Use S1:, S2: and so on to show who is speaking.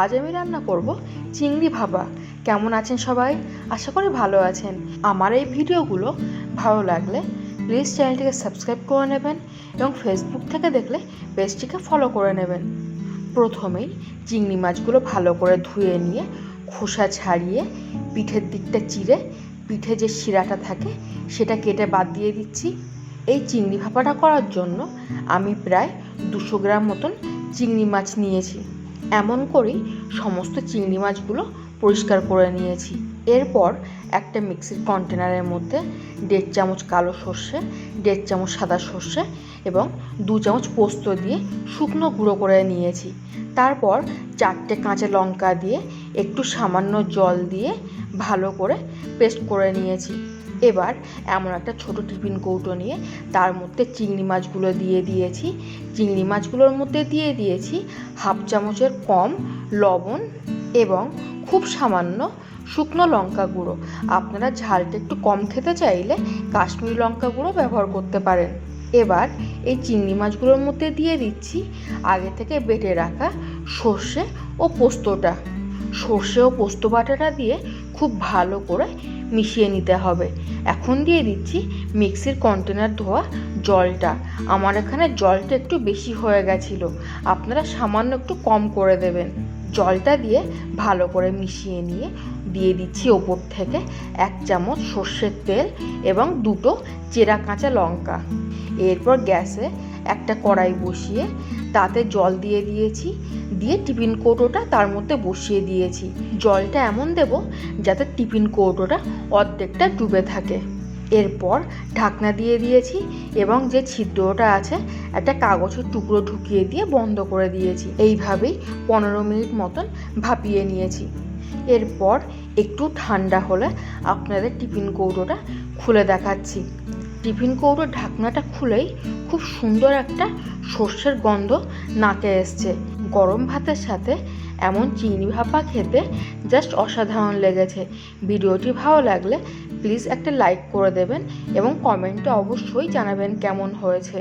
S1: আজ আমি রান্না করব চিংড়ি ভাপা। কেমন আছেন সবাই? আশা করি ভালো আছেন। আমার এই ভিডিওগুলো ভালো লাগলে প্লিজ চ্যানেলটিকে সাবস্ক্রাইব করে নেবেন এবং ফেসবুক থেকে দেখলে পেজটিকে ফলো করে নেবেন। প্রথমেই চিংড়ি মাছগুলো ভালো করে ধুয়ে নিয়ে খোসা ছাড়িয়ে পিঠের দিকটা চিড়ে পিঠে যে শিরাটা থাকে সেটা কেটে বাদ দিয়ে দিচ্ছি। এই চিংড়ি ভাপাটা করার জন্য আমি প্রায় দুশো গ্রাম মতন চিংড়ি মাছ নিয়েছি। এমন করেই সমস্ত চিংড়ি মাছগুলো পরিষ্কার করে নিয়েছি। এরপর একটা মিক্সির কন্টেনারের মধ্যে দেড় চামচ কালো সর্ষে, দেড় চামচ সাদা সর্ষে এবং দু চামচ পোস্ত দিয়ে শুকনো গুঁড়ো করে নিয়েছি। তারপর চারটে কাঁচা লঙ্কা দিয়ে একটু সামান্য জল দিয়ে ভালো করে পেস্ট করে নিয়েছি। এবার এমন একটা ছোট টিফিন কৌটো নিয়ে তার মধ্যে চিংড়ি মাছগুলো দিয়ে দিয়েছি। চিংড়ি মাছগুলোর মধ্যে দিয়ে দিয়েছি হাফ চামচের কম লবণ এবং খুব সামান্য শুকনো লঙ্কা গুঁড়ো। আপনারা ঝালটা একটু কম খেতে চাইলে কাশ্মীরি লঙ্কা গুঁড়ো ব্যবহার করতে পারেন। এবার এই চিংড়ি মাছগুলোর মধ্যে দিয়ে দিচ্ছি আগে থেকে বেটে রাখা সর্ষে ও পোস্তটা। সর্ষে ও পোস্ত বাটাটা দিয়ে খুব ভালো করে মিশিয়ে নিতে হবে। এখন দিয়ে দিচ্ছি মিক্সির কন্টেনার ধোয়া জলটা। আমার এখানে জলটা একটু বেশি হয়ে গেছিল। আপনারা সামান্য একটু কম করে দেবেন। জলটা দিয়ে ভালো করে মিশিয়ে নিয়ে দিয়ে দিচ্ছি ওপর থেকে এক চামচ সর্ষের তেল এবং দুটো চেরা কাঁচা লঙ্কা। এরপর গ্যাসে একটা কড়াই বসিয়ে তাতে জল দিয়ে দিয়েছি, দিয়ে টিফিন কৌটোটা তার মধ্যে বসিয়ে দিয়েছি। জলটা এমন দেব যাতে টিফিন কৌটোটা অর্ধেকটা ডুবে থাকে। এরপর ঢাকনা দিয়ে দিয়েছি এবং যে ছিদ্রটা আছে, একটা কাগজের টুকরো ঢুকিয়ে দিয়ে বন্ধ করে দিয়েছি। এইভাবেই পনেরো মিনিট মতন ভাপিয়ে নিয়েছি। এরপর একটু ঠান্ডা হলে আপনাদের টিফিন কৌটোটা খুলে দেখাচ্ছি। টিফিন কৌটোর ঢাকনাটা খুলেই খুব সুন্দর একটা সর্ষের গন্ধ নাকে এসছে। গরম ভাতের সাথে এমন চিনি ভাপা খেতে জাস্ট অসাধারণ লেগেছে। ভিডিওটি ভালো লাগলে প্লিজ একটা লাইক করে দেবেন এবং কমেন্টে অবশ্যই জানাবেন কেমন হয়েছে।